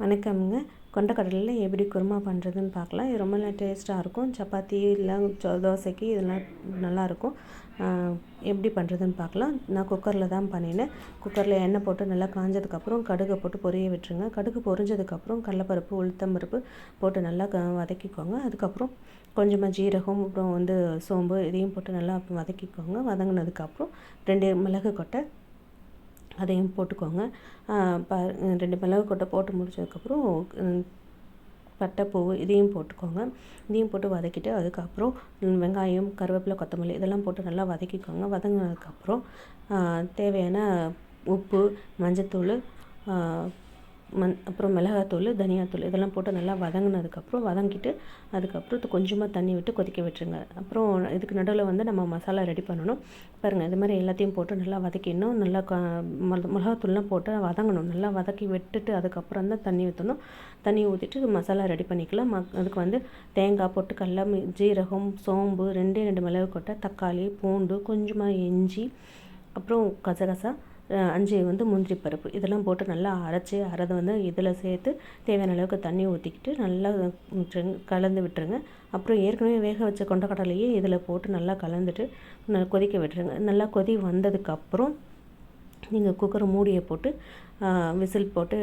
வணக்கம்ங்க. கொண்டக்கடலையில் எப்படி குருமா பண்ணுறதுன்னு பார்க்கலாம். இது ரொம்ப நல்லா டேஸ்ட்டாக இருக்கும். சப்பாத்தி இல்லை தோசைக்கு இதெல்லாம் நல்லாயிருக்கும் எப்படி பண்ணுறதுன்னு பார்க்கலாம். நான் குக்கரில் தான் பண்ணினேன். குக்கரில் எண்ணெய் போட்டு நல்லா காஞ்சதுக்கப்புறம் கடுகை போட்டு பொரிய விட்டுருங்க. கடுகு பொரிஞ்சதுக்கப்புறம் கடலப்பருப்பு உளுத்தம்பருப்பு போட்டு நல்லா க வதக்கிக்கோங்க. அதுக்கப்புறம் கொஞ்சமாக ஜீரகம் அப்புறம் வந்து சோம்பு இதையும் போட்டு நல்லா வதக்கிக்கோங்க. வதங்கினதுக்கப்புறம் ரெண்டு மிளகு கொட்டை அதையும் போட்டுக்கோங்க. ப ரெண்டு மிளகு கொட்டை போட்டு முடிச்சதுக்கப்புறம் பட்டைப்பூ இதையும் போட்டுக்கோங்க. இதையும் போட்டு வதக்கிட்டு அதுக்கப்புறம் வெங்காயம் கருவேப்பிலை கொத்தமல்லி இதெல்லாம் போட்டு நல்லா வதக்கிக்கோங்க. வதங்கினதுக்கப்புறம் தேவையான உப்பு மஞ்சத்தூள் மண் அப்புறம் மிளகாத்தூள் தனியாத்தூள் இதெல்லாம் போட்டு நல்லா வதங்கினதுக்கப்புறம் வதங்கிட்டு அதுக்கப்புறம் கொஞ்சமாக தண்ணி விட்டு கொதிக்க விட்டுருங்க. அப்புறம் இதுக்கு நடுவில் வந்து நம்ம மசாலா ரெடி பண்ணணும். பாருங்கள் இது மாதிரி எல்லாத்தையும் போட்டு நல்லா வதக்கிடணும். நல்லா க மிளகாத்தூள்லாம் போட்டு வதங்கணும். நல்லா வதக்கி விட்டுட்டு அதுக்கப்புறம் தான் தண்ணி ஊற்றணும் தண்ணி ஊற்றிட்டு மசாலா ரெடி பண்ணிக்கலாம். ம அதுக்கு வந்து தேங்காய் பொட்டுக்கடல ஜீரகம் சோம்பு ரெண்டே ரெண்டு மிளகு கொட்டை தக்காளி பூண்டு கொஞ்சமாக இஞ்சி அப்புறம் கசகசா அஞ்சு வந்து முந்திரி பருப்பு. இதெல்லாம் போட்டு நல்லா அரைச்சி அரைதை வந்து இதில் சேர்த்து தேவையான அளவுக்கு தண்ணி ஊற்றிக்கிட்டு நல்லா கலந்து விட்டுருங்க. அப்புறம் ஏற்கனவே வேக வச்ச கொண்டக்கடலையே இதில் போட்டு நல்லா கலந்துட்டு கொதிக்க விட்டுருங்க. நல்லா கொதி வந்ததுக்கப்புறம் நீங்கள் குக்கர் மூடியை போட்டு விசில் போட்டு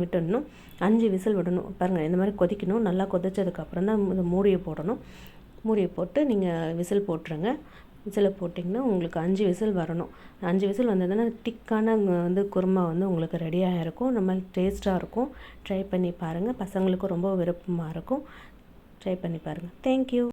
விட்டுடணும். அஞ்சு விசில் விடணும். பாருங்கள் இந்த மாதிரி கொதிக்கணும். நல்லா கொதிச்சதுக்கப்புறம் தான் இந்த மூடியை போடணும். மூடியை போட்டு நீங்கள் விசில் போட்டுருங்க. விசில் போட்டிங்கன்னா உங்களுக்கு அஞ்சு விசில் வரணும். அஞ்சு விசில் வந்ததுன்னா டிக்கான வந்து குருமா வந்து உங்களுக்கு ரெடியாக இருக்கும். நம்ம டேஸ்ட்டாக இருக்கும். ட்ரை பண்ணி பாருங்கள் பசங்களுக்கும் ரொம்ப விருப்பமாக இருக்கும். ட்ரை பண்ணி பாருங்கள் தேங்க்யூ